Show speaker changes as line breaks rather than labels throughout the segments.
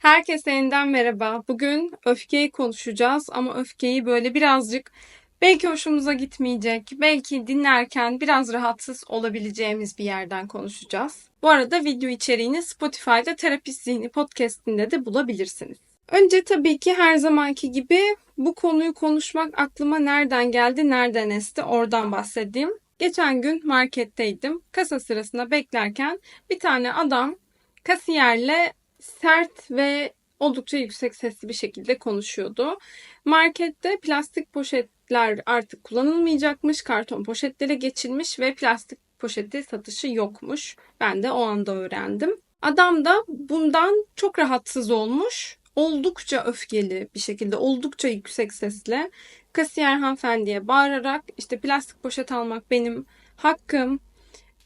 Herkese yeniden merhaba. Bugün öfkeyi konuşacağız ama öfkeyi böyle birazcık belki hoşumuza gitmeyecek, belki dinlerken biraz rahatsız olabileceğimiz bir yerden konuşacağız. Bu arada video içeriğini Spotify'da Terapist Zihni podcastinde de bulabilirsiniz. Önce tabii ki her zamanki gibi bu konuyu konuşmak aklıma nereden geldi, nereden esti oradan bahsedeyim. Geçen gün marketteydim. Kasa sırasında beklerken bir tane adam kasiyerle sert ve oldukça yüksek sesli bir şekilde konuşuyordu. Markette plastik poşetler artık kullanılmayacakmış, karton poşetlere geçilmiş ve plastik poşeti satışı yokmuş. Ben de o anda öğrendim. Adam da bundan çok rahatsız olmuş. Oldukça öfkeli bir şekilde, oldukça yüksek sesle kasiyer hanımefendiye bağırarak işte plastik poşet almak benim hakkım,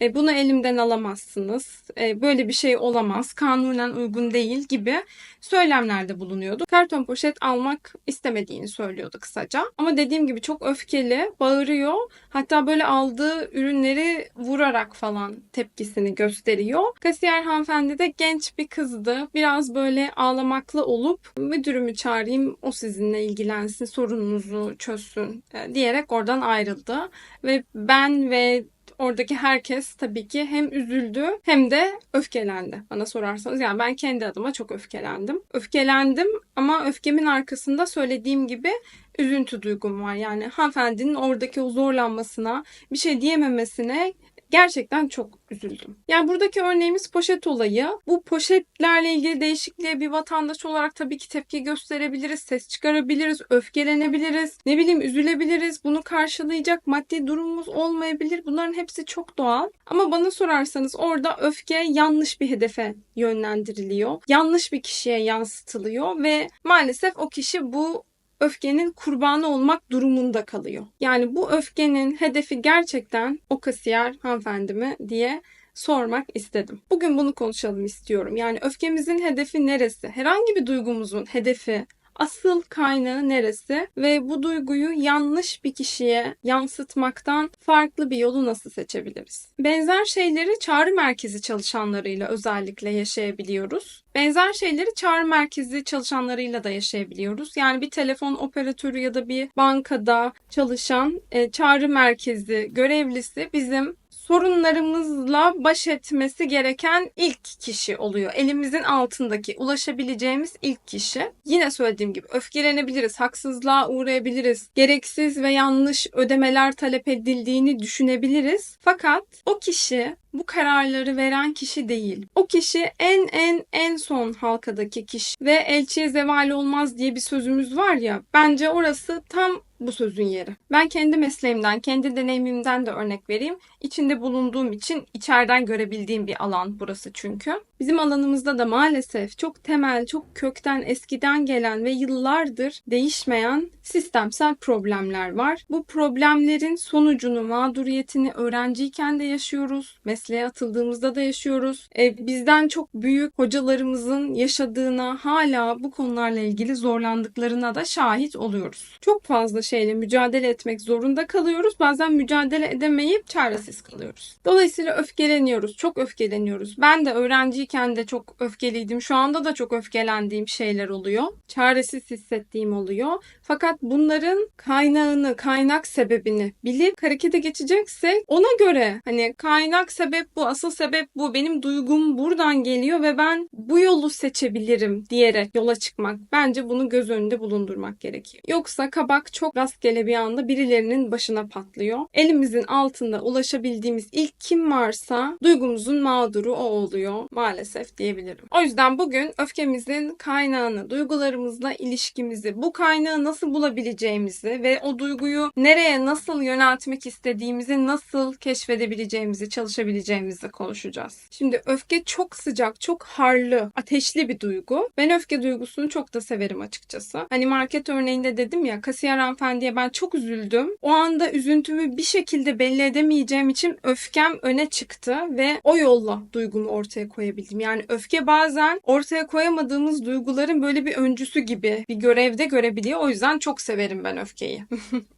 e, bunu elimden alamazsınız, e, böyle bir şey olamaz, kanunen uygun değil gibi söylemlerde bulunuyordu. Karton poşet almak istemediğini söylüyordu kısaca. Ama dediğim gibi çok öfkeli, bağırıyor. Hatta böyle aldığı ürünleri vurarak falan tepkisini gösteriyor. Kasiyer hanımefendi de genç bir kızdı. Biraz böyle ağlamaklı olup müdürümü çağırayım, o sizinle ilgilensin, sorununuzu çözsün e, diyerek oradan ayrıldı. Ve ben ve oradaki herkes tabii ki hem üzüldü hem de öfkelendi bana sorarsanız. Yani ben kendi adıma çok öfkelendim. Öfkelendim ama öfkemin arkasında söylediğim gibi üzüntü duygum var. Yani hanımefendinin oradaki o zorlanmasına, bir şey diyememesine gerçekten çok üzüldüm. Yani buradaki örneğimiz poşet olayı. Bu poşetlerle ilgili değişikliğe bir vatandaş olarak tabii ki tepki gösterebiliriz, ses çıkarabiliriz, öfkelenebiliriz, ne bileyim üzülebiliriz. Bunu karşılayacak maddi durumumuz olmayabilir. Bunların hepsi çok doğal. Ama bana sorarsanız orada öfke yanlış bir hedefe yönlendiriliyor. Yanlış bir kişiye yansıtılıyor ve maalesef o kişi bu öfkenin kurbanı olmak durumunda kalıyor. Yani bu öfkenin hedefi gerçekten o kasiyer hanımefendi mi diye sormak istedim. Bugün bunu konuşalım istiyorum. Yani öfkemizin hedefi neresi? Herhangi bir duygumuzun hedefi asıl kaynağı neresi ve bu duyguyu yanlış bir kişiye yansıtmaktan farklı bir yolu nasıl seçebiliriz? Benzer şeyleri çağrı merkezi çalışanlarıyla özellikle yaşayabiliyoruz. Benzer şeyleri çağrı merkezi çalışanlarıyla da yaşayabiliyoruz. Yani bir telefon operatörü ya da bir bankada çalışan e, çağrı merkezi görevlisi bizim sorunlarımızla baş etmesi gereken ilk kişi oluyor. Elimizin altındaki ulaşabileceğimiz ilk kişi. Yine söylediğim gibi öfkelenebiliriz, haksızlığa uğrayabiliriz, gereksiz ve yanlış ödemeler talep edildiğini düşünebiliriz. Fakat o kişi bu kararları veren kişi değil. O kişi en en en son halkadaki kişi ve elçiye zeval olmaz diye bir sözümüz var ya. Bence orası tam bu sözün yeri. Ben kendi mesleğimden, kendi deneyimimden de örnek vereyim. İçinde bulunduğum için içeriden görebildiğim bir alan burası çünkü. Bizim alanımızda da maalesef çok temel, çok kökten eskiden gelen ve yıllardır değişmeyen sistemsel problemler var. Bu problemlerin sonucunu, mağduriyetini öğrenciyken de yaşıyoruz. Mesleğe atıldığımızda da yaşıyoruz. E, bizden çok büyük hocalarımızın yaşadığına, hala bu konularla ilgili zorlandıklarına da şahit oluyoruz. Çok fazla şeyle mücadele etmek zorunda kalıyoruz. Bazen mücadele edemeyip çaresiz kalıyoruz. Dolayısıyla öfkeleniyoruz. Çok öfkeleniyoruz. Ben de öğrenciyken de çok öfkeliydim. Şu anda da çok öfkelendiğim şeyler oluyor. Çaresiz hissettiğim oluyor. Fakat bunların kaynağını, kaynak sebebini bilip harekete geçeceksek ona göre hani kaynak sebep bu, asıl sebep bu. Benim duygum buradan geliyor ve ben bu yolu seçebilirim diyerek yola çıkmak. Bence bunu göz önünde bulundurmak gerekiyor. Yoksa kabak çok rastgele bir anda birilerinin başına patlıyor. Elimizin altında ulaşabildiğimiz ilk kim varsa duygumuzun mağduru o oluyor maalesef diyebilirim. O yüzden bugün öfkemizin kaynağını, duygularımızla ilişkimizi, bu kaynağı nasıl bulabileceğimizi ve o duyguyu nereye nasıl yöneltmek istediğimizi nasıl keşfedebileceğimizi, çalışabileceğimizi konuşacağız. Şimdi öfke çok sıcak, çok harlı, ateşli bir duygu. Ben öfke duygusunu çok da severim açıkçası. Hani market örneğinde dedim ya kasiyer hanımefendi hanımefendiye ben çok üzüldüm. O anda üzüntümü bir şekilde belli edemeyeceğim için öfkem öne çıktı ve o yolla duygumu ortaya koyabildim. Yani öfke bazen ortaya koyamadığımız duyguların böyle bir öncüsü gibi bir görevde görebiliyor. O yüzden çok severim ben öfkeyi.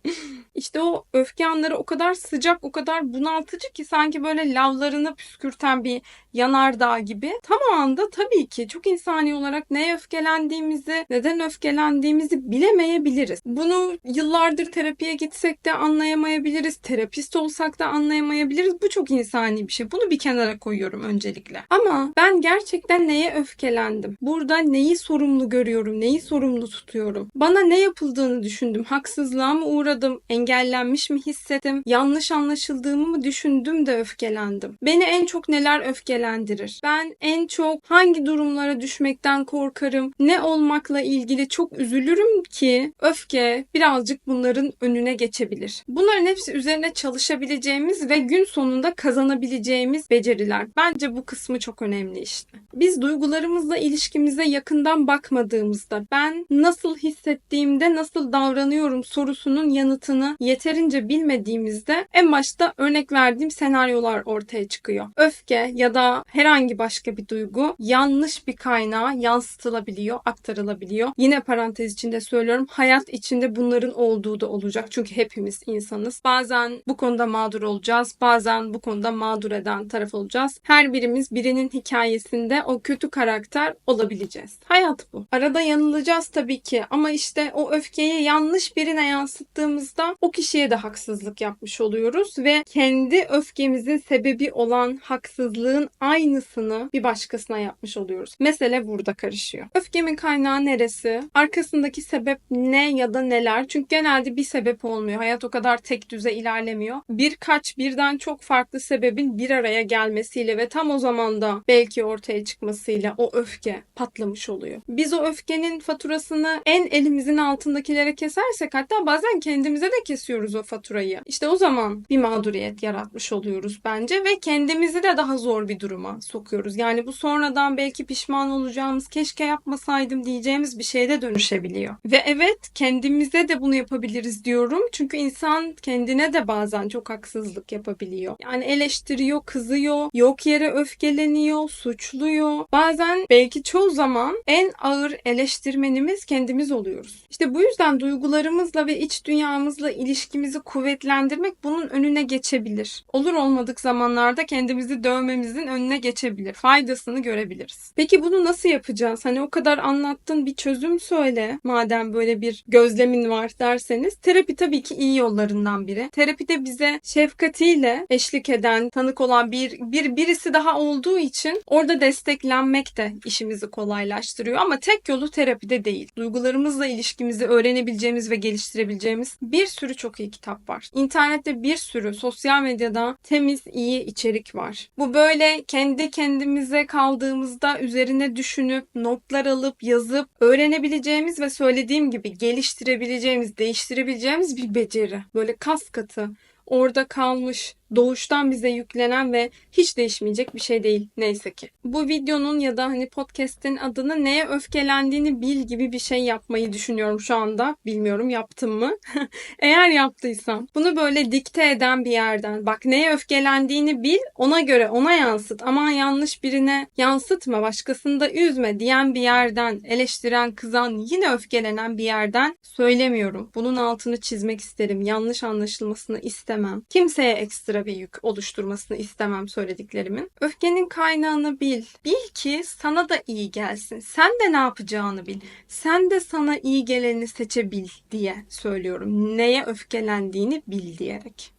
İşte o öfke anları o kadar sıcak, o kadar bunaltıcı ki sanki böyle lavlarını püskürten bir yanardağ gibi. Tam o anda tabii ki çok insani olarak neye öfkelendiğimizi, neden öfkelendiğimizi bilemeyebiliriz. Bunu yıllardır terapiye gitsek de anlayamayabiliriz. Terapist olsak da anlayamayabiliriz. Bu çok insani bir şey. Bunu bir kenara koyuyorum öncelikle. Ama ben gerçekten neye öfkelendim? Burada neyi sorumlu görüyorum? Neyi sorumlu tutuyorum? Bana ne yapıldığını düşündüm. Haksızlığa mı uğradım? Engellenmiş mi hissettim? Yanlış anlaşıldığımı mı düşündüm de öfkelendim? Beni en çok neler öfkelendirir? Ben en çok hangi durumlara düşmekten korkarım? Ne olmakla ilgili çok üzülürüm ki öfke birazcık bunların önüne geçebilir. Bunların hepsi üzerine çalışabileceğimiz ve gün sonunda kazanabileceğimiz beceriler. Bence bu kısmı çok önemli işte. Biz duygularımızla ilişkimize yakından bakmadığımızda ben nasıl hissettiğimde nasıl davranıyorum sorusunun yanıtını yeterince bilmediğimizde en başta örnek verdiğim senaryolar ortaya çıkıyor. Öfke ya da herhangi başka bir duygu yanlış bir kaynağa yansıtılabiliyor, aktarılabiliyor. Yine parantez içinde söylüyorum hayat içinde bunların olduğu da olacak. Çünkü hepimiz insanız. Bazen bu konuda mağdur olacağız. Bazen bu konuda mağdur eden taraf olacağız. Her birimiz birinin hikayesinde o kötü karakter olabileceğiz. Hayat bu. Arada yanılacağız tabii ki ama işte o öfkeyi yanlış birine yansıttığımızda o kişiye de haksızlık yapmış oluyoruz ve kendi öfkemizin sebebi olan haksızlığın aynısını bir başkasına yapmış oluyoruz. Mesele burada karışıyor. Öfkemin kaynağı neresi? Arkasındaki sebep ne ya da neler? Çünkü genelde bir sebep olmuyor. Hayat o kadar tek düze ilerlemiyor. Birkaç birden çok farklı sebebin bir araya gelmesiyle ve tam o zaman da belki ortaya çıkmasıyla o öfke patlamış oluyor. Biz o öfkenin faturasını en elimizin altındakilere kesersek hatta bazen kendimize de kesiyoruz o faturayı. İşte o zaman bir mağduriyet yaratmış oluyoruz bence ve kendimizi de daha zor bir duruma sokuyoruz. Yani bu sonradan belki pişman olacağımız, keşke yapmasaydım diyeceğimiz bir şeye de dönüşebiliyor. Ve evet kendimize de bunu yapabiliriz diyorum. Çünkü insan kendine de bazen çok haksızlık yapabiliyor. Yani eleştiriyor, kızıyor, yok yere öfkeleniyor, suçluyor. Bazen belki çoğu zaman en ağır eleştirmenimiz kendimiz oluyoruz. İşte bu yüzden duygularımızla ve iç dünyamızla ilişkimizi kuvvetlendirmek bunun önüne geçebilir. Olur olmadık zamanlarda kendimizi dövmemizin önüne geçebilir. Faydasını görebiliriz. Peki bunu nasıl yapacağız? Hani o kadar anlattın bir çözüm söyle. Madem böyle bir gözlemin var derseniz terapi tabii ki iyi yollarından biri. Terapide bize şefkatiyle eşlik eden, tanık olan bir, bir birisi daha olduğu için orada desteklenmek de işimizi kolaylaştırıyor. Ama tek yolu terapide değil. Duygularımızla ilişkimizi öğrenebileceğimiz ve geliştirebileceğimiz bir sürü çok iyi kitap var. İnternette bir sürü sosyal medyada temiz, iyi içerik var. Bu böyle kendi kendimize kaldığımızda üzerine düşünüp, notlar alıp, yazıp öğrenebileceğimiz ve söylediğim gibi geliştirebileceğimiz, değiştirebileceğimiz bir beceri. Böyle kas katı orada kalmış, doğuştan bize yüklenen ve hiç değişmeyecek bir şey değil neyse ki. Bu videonun ya da hani podcast'in adını neye öfkelendiğini bil gibi bir şey yapmayı düşünüyorum şu anda. Bilmiyorum yaptım mı? Eğer yaptıysam bunu böyle dikte eden bir yerden bak neye öfkelendiğini bil ona göre ona yansıt. Aman yanlış birine yansıtma başkasını da üzme diyen bir yerden eleştiren kızan yine öfkelenen bir yerden söylemiyorum. Bunun altını çizmek isterim. Yanlış anlaşılmasını istemem. Kimseye ekstra bir yük oluşturmasını istemem söylediklerimin. Öfkenin kaynağını bil. Bil ki sana da iyi gelsin. Sen de ne yapacağını bil. Sen de sana iyi geleni seçebil diye söylüyorum. Neye öfkelendiğini bil diyerek.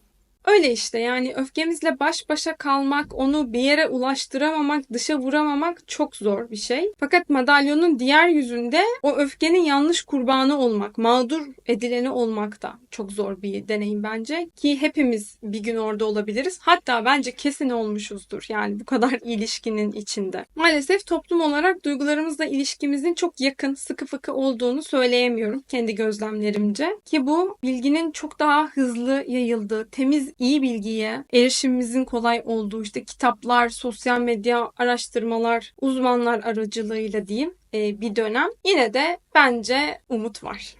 Öyle işte yani öfkemizle baş başa kalmak, onu bir yere ulaştıramamak, dışa vuramamak çok zor bir şey. Fakat madalyonun diğer yüzünde o öfkenin yanlış kurbanı olmak, mağdur edileni olmak da çok zor bir deneyim bence. Ki hepimiz bir gün orada olabiliriz. Hatta bence kesin olmuşuzdur yani bu kadar ilişkinin içinde. Maalesef toplum olarak duygularımızla ilişkimizin çok yakın, sıkı fıkı olduğunu söyleyemiyorum kendi gözlemlerimce. Ki bu bilginin çok daha hızlı yayıldığı, temiz iyi bilgiye erişimimizin kolay olduğu işte kitaplar, sosyal medya araştırmalar, uzmanlar aracılığıyla diyeyim e, bir dönem. Yine de bence umut var.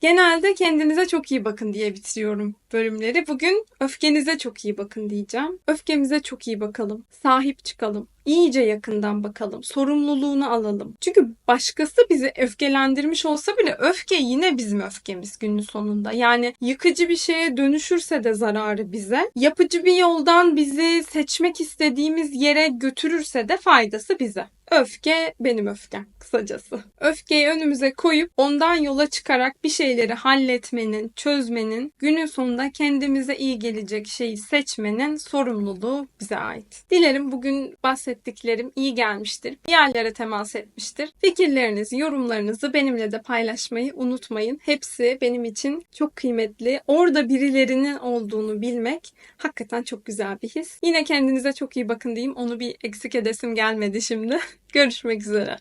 Genelde kendinize çok iyi bakın diye bitiriyorum bölümleri. Bugün öfkenize çok iyi bakın diyeceğim. Öfkemize çok iyi bakalım. Sahip çıkalım. İyice yakından bakalım. Sorumluluğunu alalım. Çünkü başkası bizi öfkelendirmiş olsa bile öfke yine bizim öfkemiz günün sonunda. Yani yıkıcı bir şeye dönüşürse de zararı bize. Yapıcı bir yoldan bizi seçmek istediğimiz yere götürürse de faydası bize. Öfke benim öfkem kısacası. Öfkeyi önümüze koyup ondan yola çıkarak bir şeyleri halletmenin, çözmenin, günün sonunda kendimize iyi gelecek şeyi seçmenin sorumluluğu bize ait. Dilerim bugün bahsettiklerim iyi gelmiştir. Bir yerlere temas etmiştir. Fikirlerinizi, yorumlarınızı benimle de paylaşmayı unutmayın. Hepsi benim için çok kıymetli. Orada birilerinin olduğunu bilmek hakikaten çok güzel bir his. Yine kendinize çok iyi bakın diyeyim. Onu bir eksik edesim gelmedi şimdi. Görüşmek üzere.